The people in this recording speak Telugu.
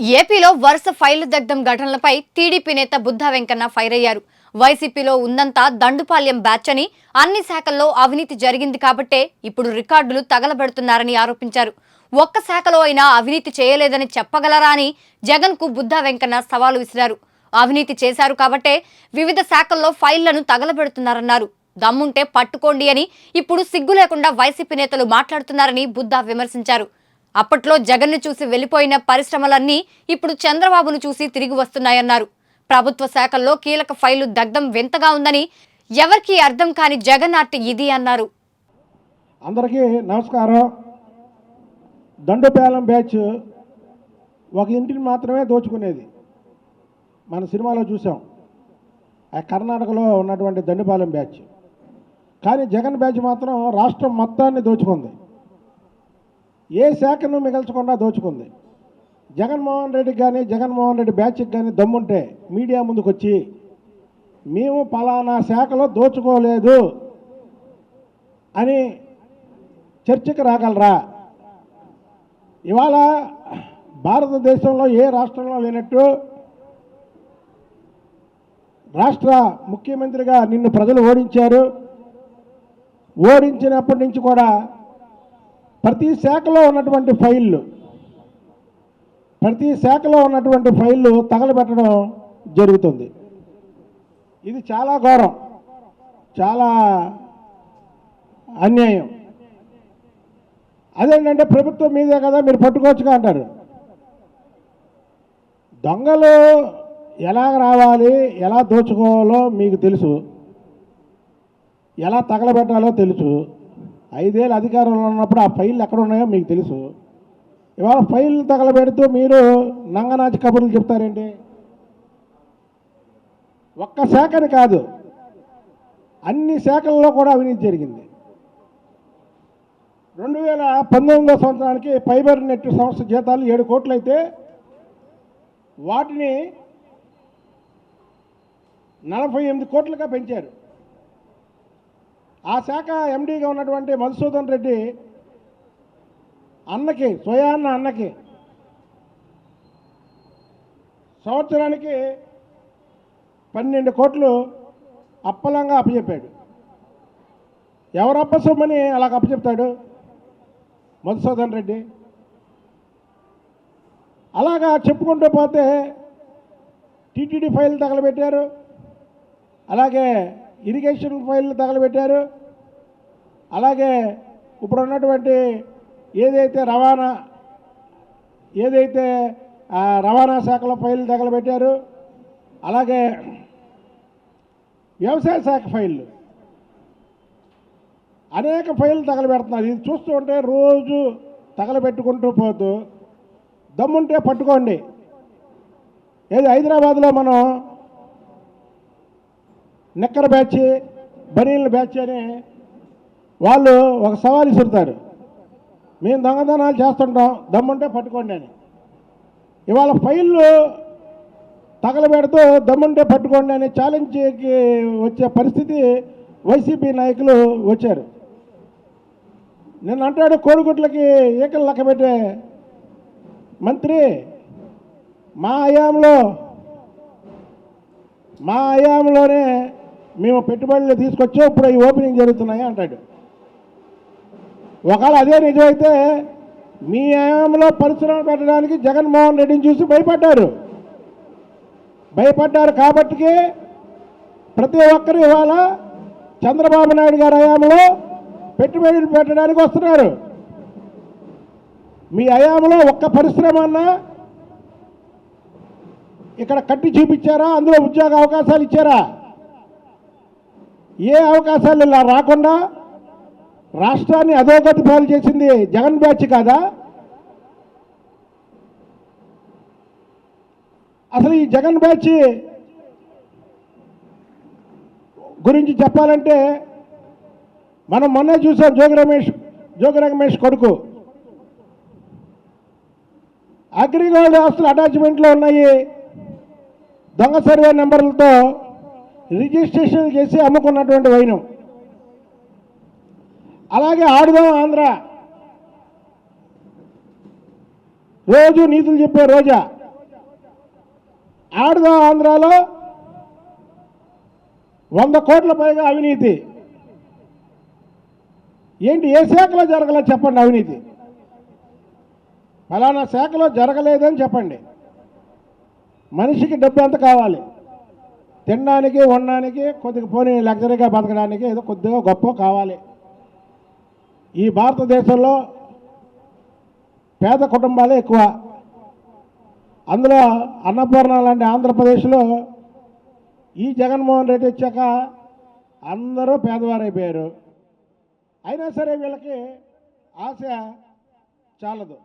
ఏపీలో వరుస ఫైళ్ళు దగ్ధం ఘటనలపై టీడీపీ నేత బుద్ధా వెంకన్న ఫైర్ అయ్యారు. వైసీపీలో ఉందంతా దండుపాల్యం బ్యాచ్ అని అన్ని శాఖల్లో అవినీతి జరిగింది కాబట్టే ఇప్పుడు రికార్డులు తగలబెడుతున్నారని ఆరోపించారు. ఒక్క శాఖలో అయినా అవినీతి చేయలేదని చెప్పగలరా అని జగన్కు బుద్ధా వెంకన్న సవాలు విసిరారు. అవినీతి చేశారు కాబట్టే వివిధ శాఖల్లో ఫైళ్ళను తగలబెడుతున్నారన్నారు. దమ్ముంటే పట్టుకోండి అని ఇప్పుడు సిగ్గు లేకుండా వైసీపీ నేతలు మాట్లాడుతున్నారని బుద్ధా విమర్శించారు. అప్పట్లో జగన్ను చూసి వెళ్ళిపోయిన పరిశ్రమలన్నీ ఇప్పుడు చంద్రబాబును చూసి తిరిగి వస్తున్నాయన్నారు. ప్రభుత్వ శాఖల్లో కీలక ఫైలు దగ్ధం వింతగా ఉందని ఎవరికీ అర్థం కాని జగన్ ఆర్ట్ ఇది అన్నారు. అందరికీ నమస్కారం. దండుపేలం బ్యాచ్ ఒక ఇంటిని మాత్రమే దోచుకునేది. మన సినిమాలో చూసాం. ఆ కర్ణాటకలో ఉన్నటువంటి దండుపాలెం బ్యాచ్. కానీ జగన్ బ్యాచ్ మాత్రం రాష్ట్రం మొత్తాన్ని దోచుకుంది. ఏ శాఖను మిగల్చకుండా దోచుకుంది? జగన్మోహన్ రెడ్డికి కానీ జగన్మోహన్ రెడ్డి బ్యాచ్కి కానీ దమ్ముంటే మీడియా ముందుకు వచ్చి మేము పలానా శాఖలో దోచుకోలేదు అని చర్చకు రాగలరా? ఇవాళ భారతదేశంలో ఏ రాష్ట్రంలో లేనట్టు రాష్ట్ర ముఖ్యమంత్రిగా నిన్ను ప్రజలు ఓడించారు. ఓడించినప్పటి నుంచి కూడా ప్రతి శాఖలో ఉన్నటువంటి ఫైళ్ళు ప్రతి శాఖలో ఉన్నటువంటి ఫైళ్ళు తగలబెట్టడం జరుగుతుంది. ఇది చాలా ఘోరం చాలా అన్యాయం. అదేంటంటే ప్రభుత్వం మీదే కదా మీరు పట్టుకోవచ్చుగా అంటారు. దొంగలు ఎలా రావాలి ఎలా దోచుకోవాలో మీకు తెలుసు ఎలా తగలబెట్టాలో తెలుసు. ఐదేళ్ళు అధికారంలో ఉన్నప్పుడు ఆ ఫైళ్ళు ఎక్కడ ఉన్నాయో మీకు తెలుసు. ఇవాళ ఫైల్ తగలబెడుతూ మీరు నంగనాచి కబుర్లు చెప్తారేంటి? ఒక్క శాఖని కాదు అన్ని శాఖల్లో కూడా అవినీతి జరిగింది. రెండు వేల పంతొమ్మిదో సంవత్సరానికి ఫైబర్ నెట్ సంస్థ జీతాలు ఏడు కోట్లు అయితే వాటిని నలభై ఎనిమిది కోట్లుగా పెంచారు. ఆ శాఖ ఎండీగా ఉన్నటువంటి మధుసూదన్ రెడ్డి అన్నకి స్వయాన్న అన్నకి సంవత్సరానికి పన్నెండు కోట్లు అప్పలంగా అప్పచెప్పాడు. ఎవరు అప్పసొమ్మని అలాగ అప్పచెప్తాడు మధుసూదన్ రెడ్డి? అలాగా చెప్పుకుంటూ పోతే టీటీడీ ఫైల్ తగలబెట్టారు. అలాగే ఇరిగేషన్ ఫైల్ తగలబెట్టారు. అలాగే ఇప్పుడు ఉన్నటువంటి ఏదైతే రవాణా ఏదైతే రవాణా శాఖలో ఫైల్ తగలబెట్టారు అలాగే వ్యవసాయ శాఖ ఫైళ్ళు. అనేక ఫైళ్ళు తగలబెడుతున్నారు. ఇది చూస్తూ ఉంటే రోజు తగలబెట్టుకుంటూ పోతూ దమ్ముంటే పట్టుకోండి. ఏది హైదరాబాద్లో మనం నిక్కర బ్యాచ్ బనీల బ్యాచ్ అని వాళ్ళు ఒక సవాల్ ఇసురుతారు. మేము దొంగతనాలు చేస్తుంటాం దమ్ముంటే పట్టుకోండి అని. ఇవాళ ఫైళ్ళు తగలబెడుతూ దమ్ముంటే పట్టుకోండి అని ఛాలెంజ్కి వచ్చే పరిస్థితి వైసీపీ నాయకులు వచ్చారు. నిన్న అంటాడు కోడిగుట్లకి ఈకలు లెక్క పెట్టే మంత్రి మా హయాంలో మా హయాంలోనే మేము పెట్టుబడులు తీసుకొచ్చాం ఇప్పుడు ఈ ఓపెనింగ్ జరుగుతున్నాయి అంటాడు. ఒకవేళ అదే నిజమైతే మీ హయాంలో పరిశ్రమ పెట్టడానికి జగన్మోహన్ రెడ్డిని చూసి భయపడ్డారు. భయపడ్డారు కాబట్టికే ప్రతి ఒక్కరు ఇవాళ చంద్రబాబు నాయుడు గారి హయాంలో పెట్టుబడులు పెట్టడానికి వస్తున్నారు. మీ హయాంలో ఒక్క పరిశ్రమ అన్నా ఇక్కడ కట్టి చూపించారా? అందులో ఉద్యోగ అవకాశాలు ఇచ్చారా? ఏ అవకాశాలు ఇలా రాకుండా రాష్ట్రాన్ని అధోగతి పాలు చేసింది జగన్ బ్యాచ్ కాదా? అసలు ఈ జగన్ బ్యాచ్ గురించి చెప్పాలంటే మనం మొన్నే చూసాం జోగి రమేష్ జోగి రమేష్ కొడుకు. అగ్రిగోల్డ్ ఆస్తులు అటాచ్మెంట్లో ఉన్నాయి. దొంగ సర్వే నెంబర్లతో రిజిస్ట్రేషన్ చేసి అమ్ముకున్నటువంటి వైనం. అలాగే ఆడుదాం ఆంధ్ర. రోజు నీతులు చెప్పే రోజా. ఆడుదాం ఆంధ్రాలో వంద కోట్ల పైగా అవినీతి. ఏంటి ఏ శాఖలో జరగలేదు చెప్పండి అవినీతి? ఫలానా శాఖలో జరగలేదని చెప్పండి. మనిషికి డబ్బు ఎంత కావాలి? తినడానికి ఉండడానికి కొద్దిగా పోనీ లగ్జరీగా బతకడానికి ఏదో కొద్దిగా గొప్ప కావాలి. ఈ భారతదేశంలో పేద కుటుంబాలే ఎక్కువ. అందులో అన్నపూర్ణ లాంటి ఆంధ్రప్రదేశ్లో ఈ జగన్మోహన్ రెడ్డి వచ్చాక అందరూ పేదవారైపోయారు. అయినా సరే వీళ్ళకి ఆశ చాలదు.